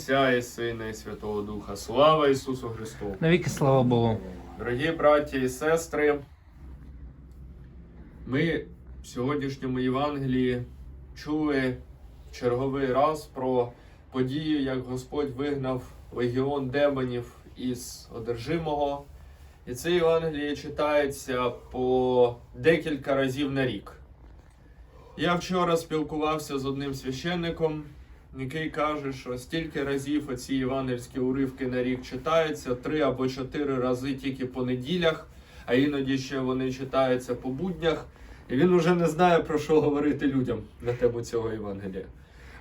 Отця і Сина і Святого Духа. Слава Ісусу Христу! Навіки слава Богу. Дорогі браті і сестри, ми в сьогоднішньому Євангелії чули черговий раз про подію, як Господь вигнав легіон демонів із одержимого. І це Євангеліє читається по декілька разів на рік. Я вчора спілкувався з одним священником, який каже, що стільки разів оці євангельські уривки на рік читаються, три або чотири рази тільки по неділях, а іноді ще вони читаються по буднях. І він вже не знає про що говорити людям на тему цього Євангелія.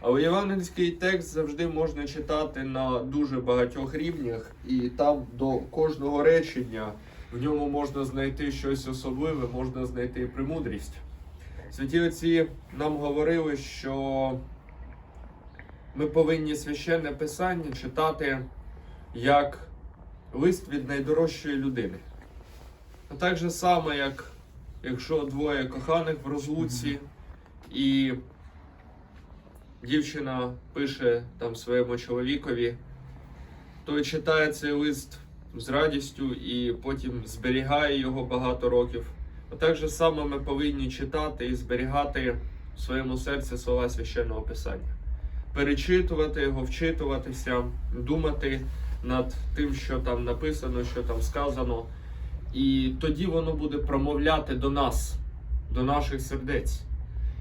Але євангельський текст завжди можна читати на дуже багатьох рівнях, і там до кожного речення в ньому можна знайти щось особливе, можна знайти премудрість. Святі отці нам говорили, що ми повинні священне писання читати як лист від найдорожчої людини. А так же само, як якщо двоє коханих в розлуці, і дівчина пише там своєму чоловікові, той читає цей лист з радістю і потім зберігає його багато років. А так же само ми повинні читати і зберігати в своєму серці слова священного писання, перечитувати його, вчитуватися, думати над тим, що там написано, що там сказано. І тоді воно буде промовляти до нас, до наших сердець.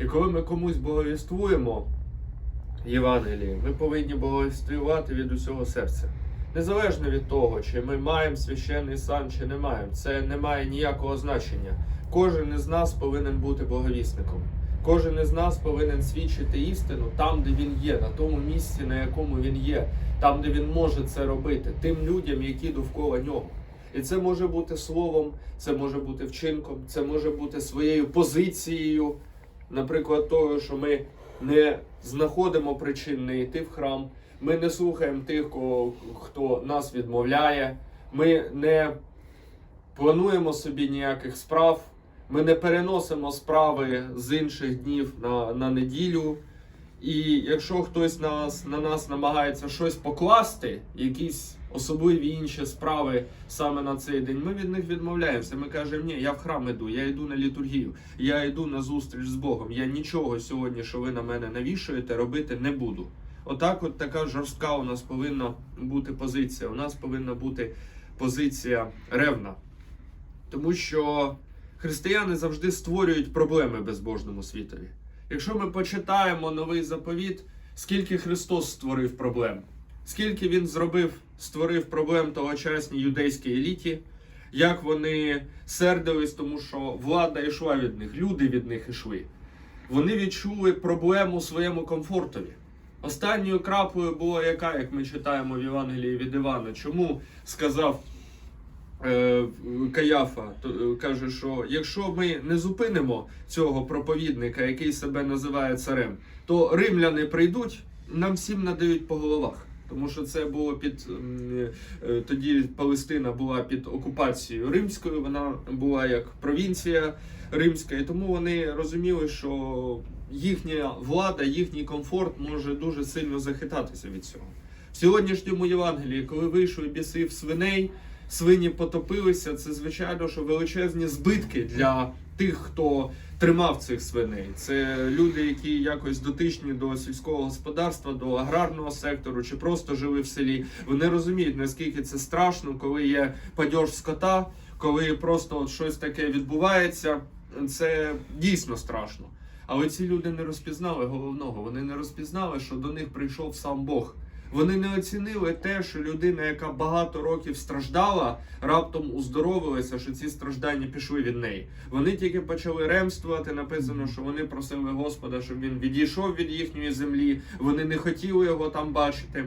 І коли ми комусь боговіствуємо Євангелії, ми повинні боговіствувати від усього серця. Незалежно від того, чи ми маємо священний сан, чи не маємо, це не має ніякого значення. Кожен із нас повинен бути боговісником. Кожен із нас повинен свідчити істину там, де він є, на тому місці, на якому він є, там, де він може це робити, тим людям, які довкола нього. І це може бути словом, це може бути вчинком, це може бути своєю позицією, наприклад, того, що ми не знаходимо причин не йти в храм, ми не слухаємо тих, кого, хто нас відмовляє, ми не плануємо собі ніяких справ, ми не переносимо справи з інших днів на, на неділю. І якщо хтось нас, на нас намагається щось покласти, якісь особливі інші справи саме на цей день, ми від них відмовляємося. Ми кажемо, ні, я в храм іду, я йду на літургію, я йду на зустріч з Богом. Я нічого сьогодні, що ви на мене навішуєте, робити не буду. Отак, от така жорстка у нас повинна бути позиція. У нас повинна бути позиція ревна. Тому що християни завжди створюють проблеми безбожному світові. Якщо ми почитаємо новий заповіт, скільки Христос створив проблем, скільки Він зробив, створив проблем тогочасній юдейській еліті, як вони сердились, тому що влада йшла від них, люди від них йшли. Вони відчули проблему своєму комфортові. Останньою краплею була яка, як ми читаємо в Євангелії від Івана, чому сказав Каяфа, то, е, каже, що якщо ми не зупинимо цього проповідника, який себе називає царем, то римляни прийдуть, нам всім надають по головах. Тому що це було під е, тоді Палестина була під окупацією римською, вона була як провінція римська, і тому вони розуміли, що їхня влада, їхній комфорт може дуже сильно захитатися від цього. В сьогоднішньому Євангелії, коли вийшов бісив свиней, свині потопилися, це звичайно, що величезні збитки для тих, хто тримав цих свиней. Це люди, які якось дотичні до сільського господарства, до аграрного сектору, чи просто жили в селі. Вони розуміють, наскільки це страшно, коли є падьож скота, коли просто от щось таке відбувається. Це дійсно страшно. Але ці люди не розпізнали головного. Вони не розпізнали, що до них прийшов сам Бог. Вони не оцінили те, що людина, яка багато років страждала, раптом уздоровилася, що ці страждання пішли від неї. Вони тільки почали ремствувати. Написано, що вони просили Господа, щоб він відійшов від їхньої землі. Вони не хотіли його там бачити.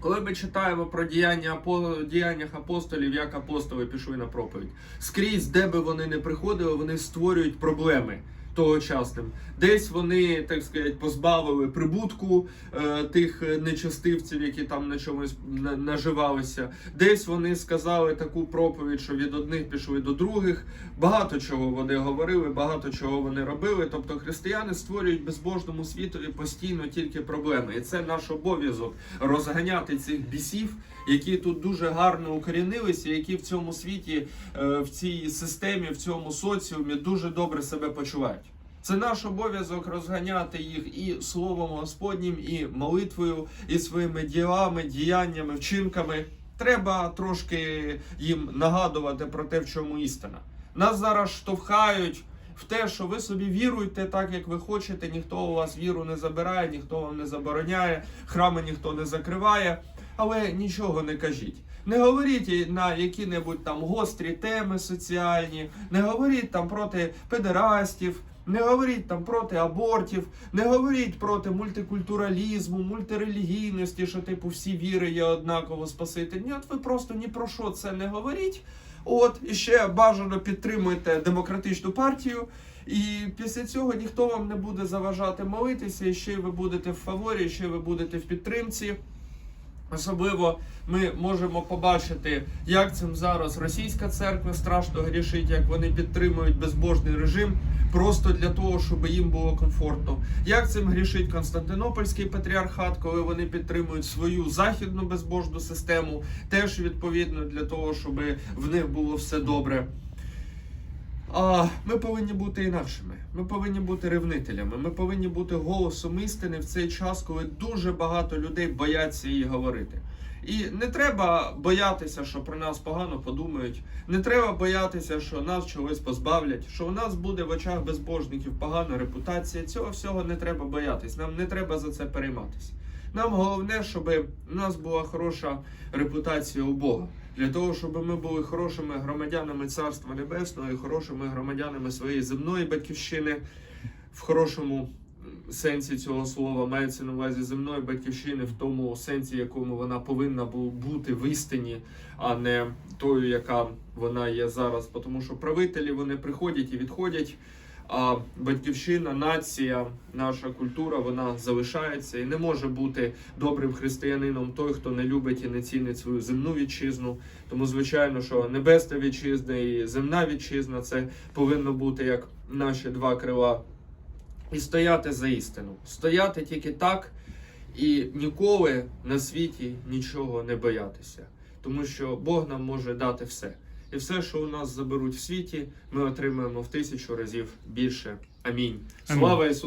Коли ми читаємо про діяння апо- діяннях апостолів, як апостоли пішли на проповідь, скрізь, де би вони не приходили, вони створюють проблеми. Тогочасним. Десь вони, так сказати, позбавили прибутку е, тих е, нечестивців, які там на чомусь на- наживалися. Десь вони сказали таку проповідь, що від одних пішли до других. Багато чого вони говорили, багато чого вони робили. Тобто християни створюють безбожному світові постійно тільки проблеми. І це наш обов'язок розганяти цих бісів, які тут дуже гарно укорінилися, які в цьому світі, е, в цій системі, в цьому соціумі дуже добре себе почувають. Це наш обов'язок розганяти їх і словом Господнім, і молитвою, і своїми ділами, діяннями, вчинками. Треба трошки їм нагадувати про те, в чому істина. Нас зараз штовхають в те, що ви собі віруєте так, як ви хочете. Ніхто у вас віру не забирає, ніхто вам не забороняє, храми ніхто не закриває. Але нічого не кажіть. Не говоріть на які-небудь там гострі теми соціальні, не говоріть там проти педерастів, не говоріть там проти абортів, не говоріть проти мультикультуралізму, мультирелігійності, що типу всі віри є однаково спасити. Ні, от ви просто ні про що це не говоріть. От і ще бажано підтримуйте демократичну партію. І після цього ніхто вам не буде заважати молитися, і ще ви будете в фаворі, ще ви будете в підтримці. Особливо ми можемо побачити, як цим зараз російська церква страшно грішить, як вони підтримують безбожний режим просто для того, щоб їм було комфортно. Як цим грішить Константинопольський патріархат, коли вони підтримують свою західну безбожну систему, теж відповідно для того, щоб в них було все добре. А ми повинні бути інакшими. Ми повинні бути ревнителями. Ми повинні бути голосом істини в цей час, коли дуже багато людей бояться її говорити. І не треба боятися, що про нас погано подумають. Не треба боятися, що нас чогось позбавлять, що у нас буде в очах безбожників погана репутація. Цього всього не треба боятись. Нам не треба за це перейматися. Нам головне, щоб у нас була хороша репутація у Бога. Для того, щоб ми були хорошими громадянами Царства Небесного і хорошими громадянами своєї земної батьківщини в хорошому сенсі цього слова мається на увазі земної батьківщини в тому сенсі, якому вона повинна бути в істині, а не тою, яка вона є зараз. Тому що правителі вони приходять і відходять. А батьківщина, нація, наша культура, вона залишається і не може бути добрим християнином той, хто не любить і не цінить свою земну вітчизну. Тому, звичайно, що небесна вітчизна і земна вітчизна це повинно бути як наші два крила. І стояти за істину. Стояти тільки так і ніколи на світі нічого не боятися. Тому що Бог нам може дати все. І все, що у нас заберуть в світі, ми отримаємо в тисячу разів більше. Амінь. Слава Ісусу!